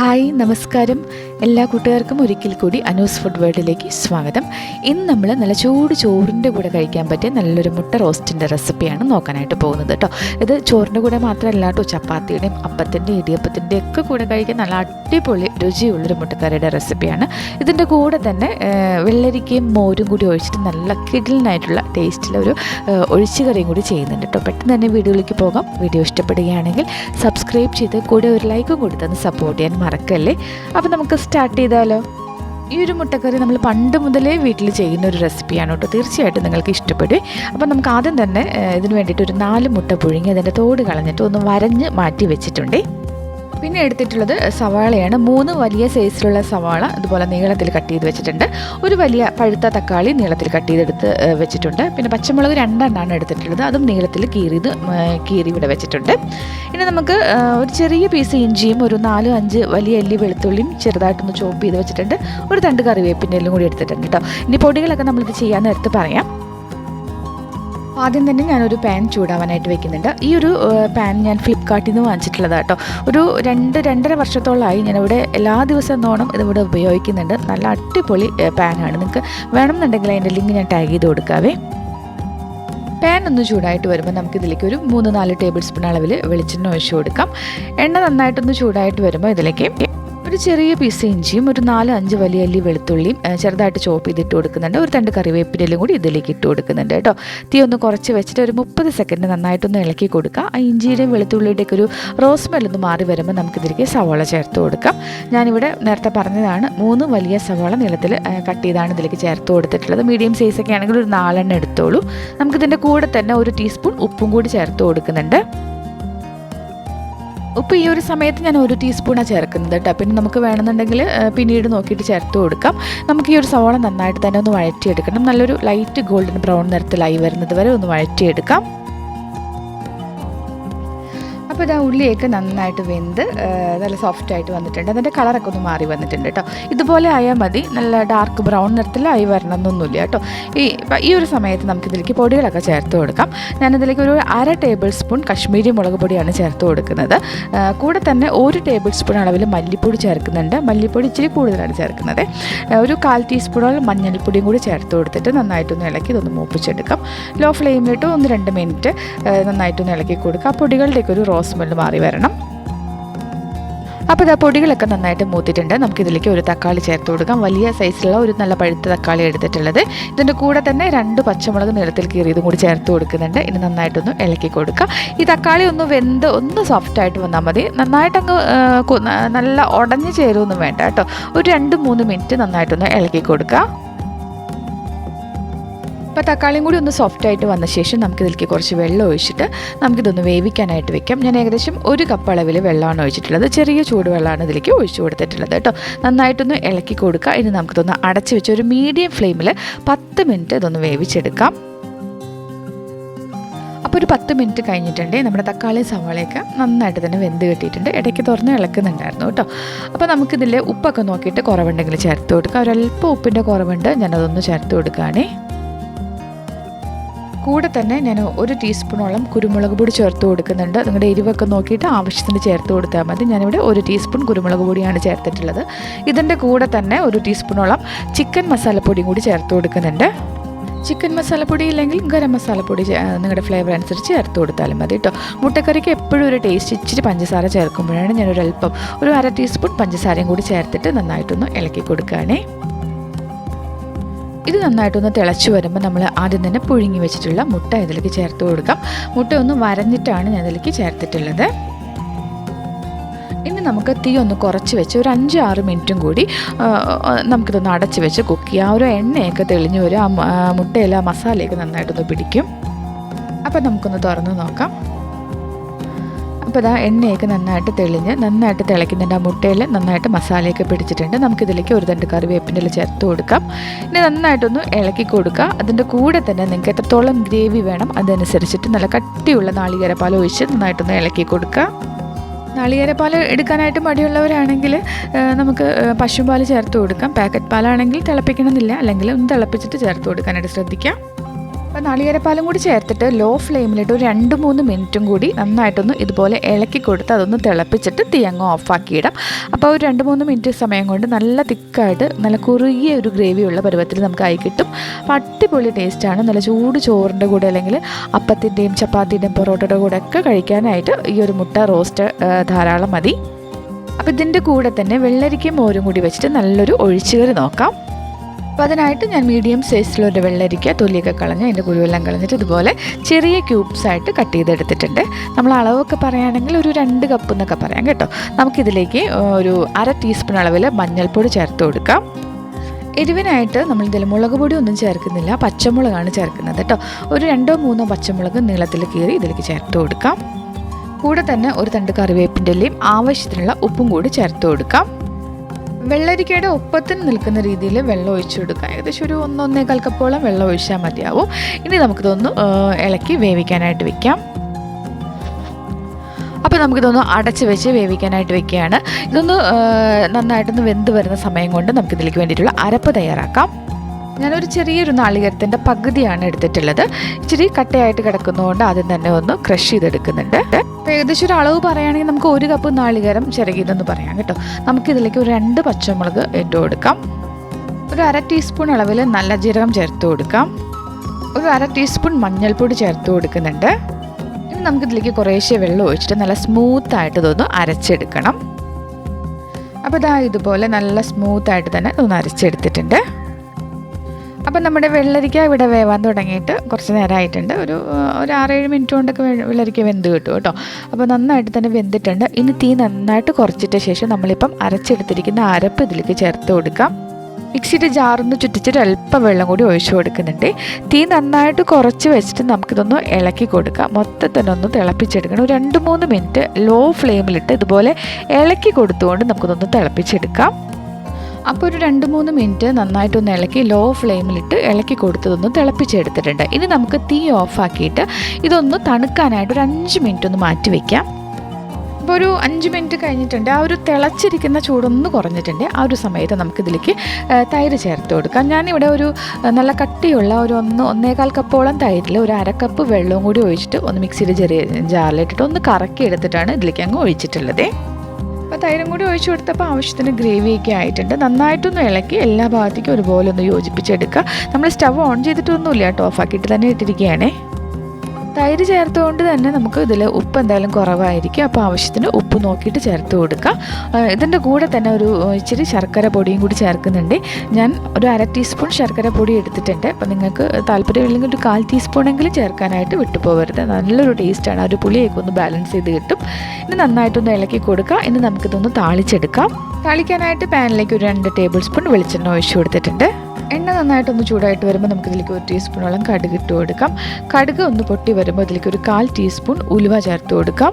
Hi നമസ്കാരം. എല്ലാ കൂട്ടുകാർക്കും ഒരിക്കൽ കൂടി അനൂസ് ഫുഡ് വേൾഡിലേക്ക് സ്വാഗതം. ഇന്ന് നമ്മൾ നല്ല ചൂട് ചോറിന്റെ കൂടെ കഴിക്കാൻ പറ്റിയ നല്ലൊരു മുട്ട റോസ്റ്റിന്റെ റെസിപ്പിയാണ് നോക്കാനായിട്ട് പോകുന്നത് കേട്ടോ ഇത് ചോറിന്റെ കൂടെ മാത്രമല്ല കേട്ടോ ചപ്പാത്തിയുടെയും അപ്പത്തിന്റെ ഇടിയപ്പത്തിന്റെ ഒക്കെ കൂടെ കഴിക്കാൻ നല്ല അടിപൊളി രുചിയുള്ളൊരു മുട്ടക്കറിയുടെ റെസിപ്പിയാണ്. ഇതിന്റെ കൂടെ തന്നെ വെള്ളരിക്കയും മോരും കൂടി ഒഴിച്ചിട്ട് നല്ല കിടിലിനായിട്ടുള്ള ടേസ്റ്റിലൊരു ഒഴിച്ചു കറിയും കൂടി ചെയ്യുന്നുണ്ട് കേട്ടോ പെട്ടെന്ന് തന്നെ വീഡിയോയിലേക്ക് പോകാം. വീഡിയോ ഇഷ്ടപ്പെടുകയാണെങ്കിൽ സബ്സ്ക്രൈബ് ചെയ്ത് കൂടെ ഒരു ലൈക്കും കൊടുത്തൊന്ന് സപ്പോർട്ട് ചെയ്യാൻ മറക്കല്ലേ? അപ്പോൾ നമുക്ക് സ്റ്റാർട്ട് ചെയ്താലോ? ഈ ഒരു മുട്ടക്കറി നമ്മൾ പണ്ട് മുതലേ വീട്ടിൽ ചെയ്യുന്ന ഒരു റെസിപ്പിയാണ് കേട്ടോ. തീർച്ചയായിട്ടും നിങ്ങൾക്ക് ഇഷ്ടപ്പെടും. അപ്പോൾ നമുക്ക് ആദ്യം തന്നെ ഇതിന് വേണ്ടിയിട്ട് ഒരു നാല് മുട്ട പുഴുങ്ങി അതിന്റെ തോട് കളഞ്ഞിട്ട് ഒന്ന് വരഞ്ഞ് മാറ്റി വെച്ചിട്ടുണ്ടേ. പിന്നെ എടുത്തിട്ടുള്ളത് സവാളയാണ്. മൂന്ന് വലിയ സൈസിലുള്ള സവാള ഇതുപോലെ നീളത്തിൽ കട്ട് ചെയ്ത് വെച്ചിട്ടുണ്ട്. ഒരു വലിയ പഴുത്ത തക്കാളി നീളത്തിൽ കട്ട് ചെയ്തെടുത്ത് വെച്ചിട്ടുണ്ട്. പിന്നെ പച്ചമുളക് രണ്ടെണ്ണമാണ് എടുത്തിട്ടുള്ളത്. അതും നീളത്തിൽ കീറിയത് കീറി ഇവിടെ വെച്ചിട്ടുണ്ട്. ഇനി നമുക്ക് ഒരു ചെറിയ പീസ് ഇഞ്ചിയും ഒരു നാലും അഞ്ച് വലിയ അല്ലി വെളുത്തുള്ളിയും ചെറുതായിട്ടൊന്ന് ചോപ്പ് ചെയ്ത് വെച്ചിട്ടുണ്ട്. ഒരു തണ്ട് കറിവേപ്പിന്റെ എല്ലാം കൂടി എടുത്തിട്ടുണ്ട് കേട്ടോ. ഇനി പൊടികളൊക്കെ നമ്മളിത് ചെയ്യാൻ നേരത്ത് പറയാം. ആദ്യം തന്നെ ഞാനൊരു പാൻ ചൂടാവാനായിട്ട് വെക്കുന്നുണ്ട്. ഈ ഒരു പാൻ ഞാൻ ഫ്ലിപ്കാർട്ടിൽ നിന്ന് വാങ്ങിച്ചിട്ടുള്ളതാണ് കേട്ടോ ഒരു രണ്ട് രണ്ടര വർഷത്തോളമായി ഞാനിവിടെ എല്ലാ ദിവസവും നോണം ഇതിവിടെ ഉപയോഗിക്കുന്നുണ്ട്. നല്ല അടിപൊളി പാനാണ്. നിങ്ങൾക്ക് വേണമെന്നുണ്ടെങ്കിൽ അതിന്റെ ലിങ്ക് ഞാൻ ടാഗ് ചെയ്ത് കൊടുക്കാവേ. പാൻ ഒന്ന് ചൂടായിട്ട് വരുമ്പോൾ നമുക്ക് ഇതിലേക്ക് ഒരു മൂന്ന് നാല് ടേബിൾ സ്പൂൺ അളവിൽ വെളിച്ചെണ്ണ ഒഴിച്ചു കൊടുക്കാം. എണ്ണ നന്നായിട്ടൊന്ന് ചൂടായിട്ട് വരുമ്പോൾ ഇതിലേക്ക് ഒരു ചെറിയ പീസ് ഇഞ്ചിയും ഒരു നാല് അഞ്ച് വലിയ അല്ലി വെളുത്തുള്ളിയും ചെറുതായിട്ട് ചോപ്പ് ചെയ്തിട്ട് കൊടുക്കുന്നുണ്ട്. ഒരു രണ്ട് കറിവേപ്പിലും കൂടി ഇതിലേക്ക് ഇട്ട് കൊടുക്കുന്നുണ്ട് കേട്ടോ. തീ ഒന്ന് കുറച്ച് വെച്ചിട്ട് ഒരു മുപ്പത് സെക്കൻഡ് നന്നായിട്ടൊന്ന് ഇളക്കി കൊടുക്കുക ആ ഇഞ്ചിയുടെയും വെളുത്തുള്ളിയുടെയൊക്കെ ഒരു റോസ് മെല്ലൊന്ന് മാറി വരുമ്പോൾ നമുക്കിതിലേക്ക് സവാള ചേർത്ത് കൊടുക്കാം. ഞാനിവിടെ നേരത്തെ പറഞ്ഞതാണ് മൂന്ന് വലിയ സവാള നീളത്തിൽ കട്ട് ചെയ്താണ് ഇതിലേക്ക് ചേർത്ത് കൊടുത്തിട്ടുള്ളത്. മീഡിയം സൈസൊക്കെ ആണെങ്കിൽ ഒരു നാലെണ്ണം എടുത്തോളൂ. നമുക്കിതിന്റെ കൂടെ തന്നെ ഒരു ടീസ്പൂൺ ഉപ്പും കൂടി ചേർത്ത് കൊടുക്കുന്നുണ്ട്. ഉപ്പ് ഈ ഒരു സമയത്ത് ഞാൻ ഒരു ടീസ്പൂണാണ് ചേർക്കുന്നത് കേട്ടോ. പിന്നെ നമുക്ക് വേണമെന്നുണ്ടെങ്കിൽ പിന്നീട് നോക്കിയിട്ട് ചേർത്ത് കൊടുക്കാം. നമുക്ക് ഈ ഒരു സവാള നന്നായിട്ട് തന്നെ ഒന്ന് വഴറ്റിയെടുക്കണം. നല്ലൊരു ലൈറ്റ് ഗോൾഡൻ ബ്രൗൺ നിറത്തിലായി വരുന്നത് വരെ ഒന്ന് വഴറ്റിയെടുക്കാം. അപ്പോൾ ഇതാ ഉള്ളിയൊക്കെ നന്നായിട്ട് വെന്ത് നല്ല സോഫ്റ്റ് ആയിട്ട് വന്നിട്ടുണ്ട്. അതിന്റെ കളറൊക്കെ ഒന്ന് മാറി വന്നിട്ടുണ്ട് കേട്ടോ. ഇതുപോലെ ആയാൽ മതി. നല്ല ഡാർക്ക് ബ്രൗൺ നിറത്തിലായി വരണം എന്നൊന്നുമില്ല കേട്ടോ. ഈ ഈ ഒരു സമയത്ത് നമുക്കിതിലേക്ക് പൊടികളൊക്കെ ചേർത്ത് കൊടുക്കാം. ഞാനിതിലേക്ക് ഒരു അര ടേബിൾ സ്പൂൺ കശ്മീരി മുളക് പൊടിയാണ് ചേർത്ത് കൊടുക്കുന്നത്. കൂടെ തന്നെ ഒരു ടേബിൾ സ്പൂൺ അളവിൽ മല്ലിപ്പൊടി ചേർക്കുന്നുണ്ട്. മല്ലിപ്പൊടി ഇച്ചിരി കൂടുതലാണ് ചേർക്കുന്നത്. ഒരു കാൽ ടീസ്പൂണോളം മഞ്ഞൾപ്പൊടിയും കൂടി ചേർത്ത് കൊടുത്തിട്ട് നന്നായിട്ടൊന്ന് ഇളക്കി ഇതൊന്ന് മൂപ്പിച്ചെടുക്കാം. ലോ ഫ്ലെയിമിലിട്ട് ഒന്ന് രണ്ട് മിനിറ്റ് നന്നായിട്ടൊന്ന് ഇളക്കി കൊടുക്കുക ആ പൊടികളുടെയൊക്കെ ഒരു റോസ് സ്മെല്ല് മാറി വരണം. അപ്പോൾ ഇതാ പൊടികളൊക്കെ നന്നായിട്ട് മൂത്തിട്ടുണ്ട്. നമുക്കിതിലേക്ക് ഒരു തക്കാളി ചേർത്ത് കൊടുക്കാം. വലിയ സൈസിലുള്ള ഒരു നല്ല പഴുത്ത തക്കാളി എടുത്തിട്ടുള്ളത്. ഇതിന്റെ കൂടെ തന്നെ രണ്ട് പച്ചമുളക് നീളത്തിൽ കീറിയതും കൂടി ചേർത്ത് കൊടുക്കുന്നുണ്ട്. ഇനി നന്നായിട്ടൊന്ന് ഇളക്കി കൊടുക്കുക ഈ തക്കാളി ഒന്ന് വെന്ത് ഒന്ന് സോഫ്റ്റായിട്ട് വന്നാൽ മതി. നന്നായിട്ടങ്ങ് നല്ല ഉടഞ്ഞു ചേരുമൊന്നും വേണ്ട കേട്ടോ. ഒരു രണ്ട് മൂന്ന് മിനിറ്റ് നന്നായിട്ടൊന്ന് ഇളക്കി കൊടുക്കുക അപ്പോൾ തക്കാളിയും കൂടി ഒന്ന് സോഫ്റ്റ് ആയിട്ട് വന്ന ശേഷം നമുക്കിതിലേക്ക് കുറച്ച് വെള്ളം ഒഴിച്ചിട്ട് നമുക്കിതൊന്ന് വേവിക്കാനായിട്ട് വെക്കാം. ഞാൻ ഏകദേശം ഒരു കപ്പ് അളവിൽ വെള്ളമാണ് ഒഴിച്ചിട്ടുള്ളത്. ചെറിയ ചൂടുവെള്ളമാണ് ഇതിലേക്ക് ഒഴിച്ചു കൊടുത്തിട്ടുള്ളത് കേട്ടോ. നന്നായിട്ടൊന്ന് ഇളക്കി കൊടുക്കുക. ഇനി നമുക്കിതൊന്ന് അടച്ച് വെച്ച് ഒരു മീഡിയം ഫ്ലെയിമിൽ പത്ത് മിനിറ്റ് ഇതൊന്ന് വേവിച്ചെടുക്കാം. അപ്പോൾ ഒരു പത്ത് മിനിറ്റ് കഴിഞ്ഞിട്ടുണ്ട് നമ്മുടെ തക്കാളി സവാളയൊക്കെ നന്നായിട്ട് തന്നെ വെന്ത് കിട്ടിയിട്ടുണ്ട്. ഇടയ്ക്ക് തുറന്ന് ഇളക്കുന്നുണ്ടായിരുന്നു കേട്ടോ. അപ്പോൾ നമുക്കിതിൽ ഉപ്പൊക്കെ നോക്കിയിട്ട് കുറവുണ്ടെങ്കിൽ ചേർത്ത് കൊടുക്കുക ഒരല്പം ഉപ്പിന്റെ കുറവുണ്ട്. ഞാനതൊന്ന് ചേർത്ത് കൊടുക്കുകയാണേ കൂടെ തന്നെ ഞാൻ ഒരു ടീസ്പൂണോളം കുരുമുളക് പൊടി ചേർത്ത് കൊടുക്കുന്നുണ്ട്. നിങ്ങളുടെ എരിവൊക്കെ നോക്കിയിട്ട് ആവശ്യത്തിന് ചേർത്ത് കൊടുത്താൽ മതി. ഞാനിവിടെ ഒരു ടീസ്പൂൺ കുരുമുളക് പൊടിയാണ് ചേർത്തിട്ടുള്ളത്. ഇതിന്റെ കൂടെ തന്നെ ഒരു ടീസ്പൂണോളം ചിക്കൻ മസാലപ്പൊടിയും കൂടി ചേർത്ത് കൊടുക്കുന്നുണ്ട്. ചിക്കൻ മസാലപ്പൊടി ഇല്ലെങ്കിൽ ഗരം മസാലപ്പൊടി പൊടി നിങ്ങളുടെ ഫ്ലേവർ അനുസരിച്ച് ചേർത്ത് കൊടുത്താലും മതി കേട്ടോ മുട്ടക്കറിക്ക് എപ്പോഴും ഒരു ടേസ്റ്റ് ഇച്ചിരി പഞ്ചസാര ചേർക്കുമ്പോഴാണ് ഞാനൊരു അല്പം ഒരു അര ടീസ്പൂൺ പഞ്ചസാരയും കൂടി ചേർത്തിട്ട് നന്നായിട്ടൊന്ന് ഇളക്കി കൊടുക്കുകയാണേ. ഇത് നന്നായിട്ടൊന്ന് തിളച്ച് വരുമ്പോൾ നമ്മൾ ആദ്യം തന്നെ പുഴുങ്ങി വെച്ചിട്ടുള്ള മുട്ട ഇതിലേക്ക് ചേർത്ത് കൊടുക്കാം. മുട്ട ഒന്ന് വരഞ്ഞിട്ടാണ് ഞാൻ ഇതിലേക്ക് ചേർത്തിട്ടുള്ളത്. ഇനി നമുക്ക് തീ ഒന്ന് കുറച്ച് വെച്ച് ഒരു അഞ്ച് ആറ് മിനിറ്റും കൂടി നമുക്കിതൊന്ന് അടച്ച് വെച്ച് കുക്ക് ചെയ്യാം. ആ ഒരു എണ്ണയൊക്കെ തെളിഞ്ഞ് വരും. ആ മുട്ടയിലെ ആ മസാലയൊക്കെ നന്നായിട്ടൊന്ന് പിടിക്കും. അപ്പം നമുക്കൊന്ന് തുറന്ന് നോക്കാം. അപ്പോൾ ഇതാ എണ്ണയൊക്കെ നന്നായിട്ട് തെളിഞ്ഞ് നന്നായിട്ട് തിളയ്ക്കുന്നുണ്ട്. ആ മുട്ടയിൽ നന്നായിട്ട് മസാലയൊക്കെ പിടിച്ചിട്ടുണ്ട്. നമുക്കിതിലേക്ക് ഒരു തണ്ട് കറിവേപ്പിന്റെ ചേർത്ത് കൊടുക്കാം. ഇനി നന്നായിട്ടൊന്ന് ഇളക്കി കൊടുക്കുക. അതിന്റെ കൂടെ തന്നെ നിങ്ങൾക്ക് എത്രത്തോളം ഗ്രേവി വേണം അതനുസരിച്ചിട്ട് നല്ല കട്ടിയുള്ള നാളികേരപ്പാൽ ഒഴിച്ച് നന്നായിട്ടൊന്ന് ഇളക്കി കൊടുക്കുക. നാളികേരപ്പാൽ എടുക്കാനായിട്ട് മടിയുള്ളവരാണെങ്കിൽ നമുക്ക് പശുപാൽ ചേർത്ത് കൊടുക്കാം. പാക്കറ്റ് പാലാണെങ്കിൽ തിളപ്പിക്കണമെന്നില്ല. അല്ലെങ്കിൽ ഒന്ന് തിളപ്പിച്ചിട്ട് ചേർത്ത് കൊടുക്കാനായിട്ട് ശ്രദ്ധിക്കാം. അപ്പോൾ നാളികേരപ്പാലും കൂടി ചേർത്തിട്ട് ലോ ഫ്ലെയിമിലിട്ട് ഒരു രണ്ട് മൂന്ന് മിനിറ്റും കൂടി നന്നായിട്ടൊന്ന് ഇതുപോലെ ഇളക്കി കൊടുത്ത് അതൊന്ന് തിളപ്പിച്ചിട്ട് തീ അങ്ങ് ഓഫാക്കിയിടാം അപ്പോൾ ഒരു രണ്ട് മൂന്ന് മിനിറ്റ് സമയം കൊണ്ട് നല്ല തിക്കായിട്ട് നല്ല കുറുകിയ ഒരു ഗ്രേവിയുള്ള പരുവത്തിൽ നമുക്ക് ആയി കിട്ടും. അപ്പോൾ അടിപൊളി ടേസ്റ്റാണ് നല്ല ചൂട് ചോറിന്റെ കൂടെ അല്ലെങ്കിൽ അപ്പത്തിന്റെയും ചപ്പാത്തിന്റെയും പൊറോട്ടയുടെ കൂടെ ഒക്കെ കഴിക്കാനായിട്ട് ഈ ഒരു മുട്ട റോസ്റ്റ് ധാരാളം മതി. അപ്പോൾ ഇതിന്റെ കൂടെ തന്നെ വെള്ളരിക്കയും മോരും കൂടി വെച്ചിട്ട് നല്ലൊരു ഒഴിച്ചുകറി നോക്കാം. അപ്പോൾ അതിനായിട്ട് ഞാൻ മീഡിയം സൈസിലൊരു വെള്ളരിക്ക തൊലിയൊക്കെ കളഞ്ഞ് അതിന്റെ കുരുവെല്ലാം കളഞ്ഞിട്ട് ഇതുപോലെ ചെറിയ ക്യൂബ്സ് ആയിട്ട് കട്ട് ചെയ്തെടുത്തിട്ടുണ്ട്. നമ്മൾ അളവൊക്കെ പറയുകയാണെങ്കിൽ ഒരു രണ്ട് കപ്പ് എന്നൊക്കെ പറയാം കേട്ടോ. നമുക്കിതിലേക്ക് ഒരു അര ടീസ്പൂൺ അളവിൽ മഞ്ഞൾപ്പൊടി ചേർത്ത് കൊടുക്കാം. എരിവിനായിട്ട് നമ്മൾ ഇതിൽ മുളക് പൊടി ഒന്നും ചേർക്കുന്നില്ല പച്ചമുളകാണ് ചേർക്കുന്നത് കേട്ടോ. ഒരു രണ്ടോ മൂന്നോ പച്ചമുളക് നീളത്തിൽ കീറി ഇതിലേക്ക് ചേർത്ത് കൊടുക്കാം. കൂടെ തന്നെ ഒരു തണ്ട് കറിവേപ്പിന്റെ ആവശ്യത്തിനുള്ള ഉപ്പും കൂടി ചേർത്ത് കൊടുക്കാം. വെള്ളരിക്കയുടെ ഒപ്പത്തിന് നിൽക്കുന്ന രീതിയിൽ വെള്ളം ഒഴിച്ചു കൊടുക്കുക. ഏകദേശം ഒരു ഒന്നൊന്നേകാൽ കപ്പോളം വെള്ളം ഒഴിച്ചാൽ മതിയാവും. ഇനി നമുക്കിതൊന്ന് ഇളക്കി വേവിക്കാനായിട്ട് വെക്കാം. അപ്പോൾ നമുക്കിതൊന്ന് അടച്ച് വെച്ച് വേവിക്കാനായിട്ട് വെക്കുകയാണ്. ഇതൊന്ന് നന്നായിട്ടൊന്ന് വെന്ത് വരുന്ന സമയം കൊണ്ട് നമുക്കിതിലേക്ക് വേണ്ടിയിട്ടുള്ള അരപ്പ് തയ്യാറാക്കാം. ഞാനൊരു ചെറിയൊരു നാളികേരത്തിന്റെ പകുതിയാണ് എടുത്തിട്ടുള്ളത്. ഇച്ചിരി കട്ടയായിട്ട് കിടക്കുന്നതുകൊണ്ട് ആദ്യം തന്നെ ഒന്ന് ക്രഷ് ചെയ്തെടുക്കുന്നുണ്ട്. ഏകദേശം ഒരു അളവ് പറയുകയാണെങ്കിൽ നമുക്ക് ഒരു കപ്പ് നാളികേരം ചിരകിയതെന്ന് പറയാം കേട്ടോ. നമുക്കിതിലേക്ക് ഒരു രണ്ട് പച്ചമുളക് ഇട്ട് കൊടുക്കാം. ഒരു അര ടീസ്പൂൺ അളവിൽ നല്ല ജീരകം ചേർത്ത് കൊടുക്കാം. ഒരു അര ടീസ്പൂൺ മഞ്ഞൾപ്പൊടി ചേർത്ത് കൊടുക്കുന്നുണ്ട്. ഇനി നമുക്കിതിലേക്ക് കുറേശ്ശെ വെള്ളം ഒഴിച്ചിട്ട് നല്ല സ്മൂത്ത് ആയിട്ട് ഇതൊന്ന് അരച്ചെടുക്കണം. അപ്പോൾ ഇതാ ഇതുപോലെ നല്ല സ്മൂത്തായിട്ട് തന്നെ ഒന്ന് അരച്ചെടുത്തിട്ടുണ്ട്. അപ്പം നമ്മുടെ വെള്ളരിക്ക ഇവിടെ വേവാൻ തുടങ്ങിയിട്ട് കുറച്ച് നേരമായിട്ടുണ്ട്. ഒരു ഒരു ആറേഴ് മിനിറ്റ് കൊണ്ടൊക്കെ വെള്ളരിക്ക വെന്ത് കിട്ടും കേട്ടോ. അപ്പോൾ നന്നായിട്ട് തന്നെ വെന്തിട്ടുണ്ട്. ഇനി തീ നന്നായിട്ട് കുറച്ചിട്ട ശേഷം നമ്മളിപ്പം അരച്ചെടുത്തിരിക്കുന്ന അരപ്പ് ഇതിലേക്ക് ചേർത്ത് കൊടുക്കാം. മിക്സിയുടെ ജാറൊന്ന് ചുറ്റിച്ചിട്ട് അല്പം വെള്ളം കൂടി ഒഴിച്ചു കൊടുക്കുന്നുണ്ട്. തീ നന്നായിട്ട് കുറച്ച് വെച്ചിട്ട് നമുക്കിതൊന്ന് ഇളക്കി കൊടുക്കാം. മൊത്തത്തിൽ ഒന്ന് തിളപ്പിച്ചെടുക്കണം. ഒരു രണ്ട് മൂന്ന് മിനിറ്റ് ലോ ഫ്ലെയിമിലിട്ട് ഇതുപോലെ ഇളക്കി കൊടുത്തുകൊണ്ട് നമുക്കിതൊന്ന് തിളപ്പിച്ചെടുക്കാം. അപ്പോൾ ഒരു രണ്ട് മൂന്ന് മിനിറ്റ് നന്നായിട്ടൊന്ന് ഇളക്കി ലോ ഫ്ലെയിമിലിട്ട് ഇളക്കി കൊടുത്തതൊന്ന് തിളപ്പിച്ചെടുത്തിട്ടുണ്ട്. ഇനി നമുക്ക് തീ ഓഫാക്കിയിട്ട് ഇതൊന്ന് തണുക്കാനായിട്ട് ഒരു അഞ്ച് മിനിറ്റ് ഒന്ന് മാറ്റി വയ്ക്കാം അപ്പോൾ ഒരു അഞ്ച് മിനിറ്റ് കഴിഞ്ഞിട്ടുണ്ട്. ആ ഒരു തിളച്ചിരിക്കുന്ന ചൂടൊന്ന് കുറഞ്ഞിട്ടുണ്ട്. ആ ഒരു സമയത്ത് നമുക്കിതിലേക്ക് തൈര് ചേർത്ത് കൊടുക്കാം. ഞാനിവിടെ ഒരു നല്ല കട്ടിയുള്ള ഒരു ഒന്ന് ഒന്നേകാൽ കപ്പോളം തൈരിൽ ഒരു അരക്കപ്പ് വെള്ളവും കൂടി ഒഴിച്ചിട്ട് ഒന്ന് മിക്സിയിൽ ചെറിയ ജാറിലിട്ടിട്ട് ഒന്ന് കറക്കി എടുത്തിട്ടാണ് ഇതിലേക്ക് അങ്ങ് ഒഴിച്ചിട്ടുള്ളത്. അപ്പോൾ തൈരും കൂടി ഒഴിച്ചു കൊടുത്തപ്പോൾ ആവശ്യത്തിന് ഗ്രേവിയൊക്കെ ആയിട്ടുണ്ട്. നന്നായിട്ടൊന്ന് ഇളക്കി എല്ലാ ഭാഗത്തേക്കും ഒരുപോലെ ഒന്ന് യോജിപ്പിച്ചെടുക്കുക. നമ്മൾ സ്റ്റവ് ഓൺ ചെയ്തിട്ടൊന്നുമില്ല കേട്ടോ. ഓഫാക്കിയിട്ട് തന്നെ ഇട്ടിരിക്കുകയാണേ. തൈര് ചേർത്തുകൊണ്ട് തന്നെ നമുക്ക് ഇതിൽ ഉപ്പ് എന്തായാലും കുറവായിരിക്കും. അപ്പോൾ ആവശ്യത്തിന് ഉപ്പ് നോക്കിയിട്ട് ചേർത്ത് കൊടുക്കുക ഇതിന്റെ കൂടെ തന്നെ ഒരു ഇച്ചിരി ശർക്കര പൊടിയും കൂടി ചേർക്കുന്നുണ്ട്. ഞാൻ ഒരു അര ടീസ്പൂൺ ശർക്കര പൊടി എടുത്തിട്ടുണ്ട്. അപ്പോൾ നിങ്ങൾക്ക് താല്പര്യമില്ലെങ്കിൽ ഒരു കാൽ ടീസ്പൂണെങ്കിലും ചേർക്കാനായിട്ട് വിട്ടുപോകരുത്. നല്ലൊരു ടേസ്റ്റാണ്. ഒരു പുളിയൊക്കെ ഒന്ന് ബാലൻസ് ചെയ്ത് കിട്ടും. ഇനി നന്നായിട്ടൊന്ന് ഇളക്കി കൊടുക്കുക ഇനി നമുക്കിതൊന്ന് താളിച്ചെടുക്കാം. താളിക്കാനായിട്ട് പാനിലേക്ക് ഒരു രണ്ട് ടേബിൾ സ്പൂൺ വെളിച്ചെണ്ണ ഒഴിച്ചു കൊടുത്തിട്ടുണ്ട്. എണ്ണ നന്നായിട്ടൊന്ന് ചൂടായിട്ട് വരുമ്പോൾ നമുക്ക് ഇതിലേക്ക് ഒരു ടീസ്പൂണോളം കടുക് ഇട്ട് കൊടുക്കാം. കടുക് ഒന്ന് പൊട്ടി വരുമ്പോൾ ഇതിലേക്ക് ഒരു കാൽ ടീസ്പൂൺ ഉലുവ ചേർത്ത് കൊടുക്കാം.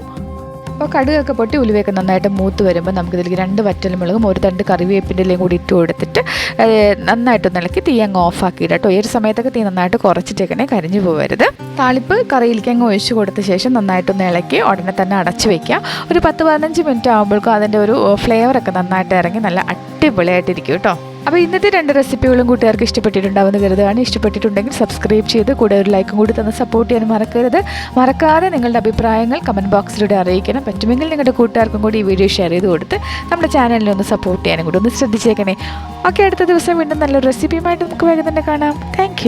അപ്പോൾ കടുകൊക്കെ പൊട്ടി ഉലുവയൊക്കെ നന്നായിട്ട് മൂത്ത് വരുമ്പോൾ നമുക്കിതിലേക്ക് രണ്ട് വറ്റൽമുളകും ഒരു തണ്ട് കറിവേപ്പിന്റെ ഇലയും കൂടി ഇട്ട് കൊടുത്തിട്ട് നന്നായിട്ടൊന്ന് ഇളക്കി തീ അങ്ങ് ഓഫാക്കിയിട്ട് കേട്ടോ. ഈ ഒരു സമയത്തൊക്കെ തീ നന്നായിട്ട് കുറച്ചിട്ടേക്കണേ കരിഞ്ഞു പോകരുത് താളിപ്പ് കറിയിലേക്ക് അങ്ങ് ഒഴിച്ചു കൊടുത്ത ശേഷം നന്നായിട്ടൊന്ന് ഇളക്കി ഉടനെ തന്നെ അടച്ചു വയ്ക്കുക ഒരു പത്ത് പതിനഞ്ച് മിനിറ്റ് ആകുമ്പോഴേക്കും അതിന്റെ ഒരു ഫ്ലേവറൊക്കെ നന്നായിട്ട് ഇറങ്ങി നല്ല അടിപൊളിയായിട്ടിരിക്കും കേട്ടോ. അപ്പോൾ ഇന്നത്തെ രണ്ട് റെസിപ്പികളും കൂട്ടുകാർക്ക് ഇഷ്ടപ്പെട്ടിട്ടുണ്ടാവുന്ന കരുതുകയാണ്. ഇഷ്ടപ്പെട്ടിട്ടുണ്ടെങ്കിൽ സബ്സ്ക്രൈബ് ചെയ്ത് കൂടെ ഒരു ലൈക്കും കൂടി തന്ന് സപ്പോർട്ട് ചെയ്യാൻ മറക്കരുത്. മറക്കാതെ നിങ്ങളുടെ അഭിപ്രായങ്ങൾ കമന്റ് ബോക്സിലൂടെ അറിയിക്കണം. പറ്റുമെങ്കിൽ നിങ്ങളുടെ കൂട്ടുകാർക്കും കൂടി ഈ വീഡിയോ ഷെയർ ചെയ്ത് കൊടുത്ത് നമ്മുടെ ചാനലിനെ ഒന്ന് സപ്പോർട്ട് ചെയ്യാനും കൂടി ഒന്ന് ശ്രദ്ധിച്ചേക്കണേ. ഓക്കെ അടുത്ത ദിവസം വീണ്ടും നല്ലൊരു റെസിപ്പിയുമായിട്ട് നമുക്ക് വേഗം തന്നെ കാണാം താങ്ക്